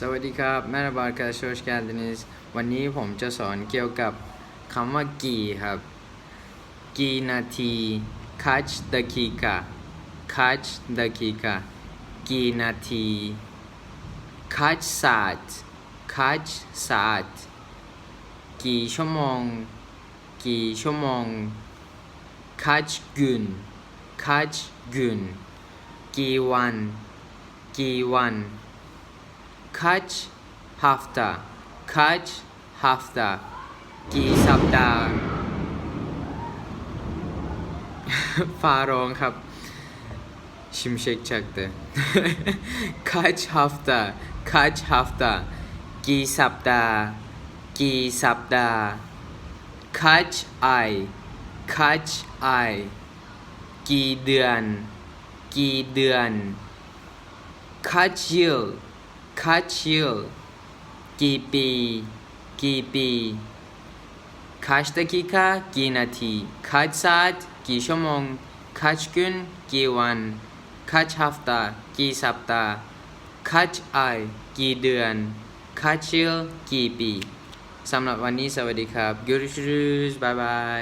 สวัสดีครับแม่ระบาดกาโชชแกนเดนิสวันนี้ผมจะสอนเกี่ยวกับคำว่ากี่ครับกี่นาทีคัชดากิกะคัชดากิกะกี่นาทีคัชสัสต์คัชสัสต์กี่ชั่วโมงกี่ชั่วโมงคัชกุนคัชกุนกี่วันกี่วัน kaç hafta kaç hafta กี่สัปดาห์ฟาร้องครับ şimşek çaktı kaç hafta kaç hafta กี่สัปดาห์กี่สัปดาห์ kaç ay kaç ay กี่เดือนกี่เดือน kaç yıl kaç yıl กี่ปี กี่ปี kaç dakika กี่นาที kaç saat กี่ชั่วโมง kaç gün กี่วัน kaç hafta กี่สัปดาห์ kaç ay กี่เดือน kaç yıl กี่ปี สำหรับวันนี้สวัสดีครับ görüşürüz บ๊ายบาย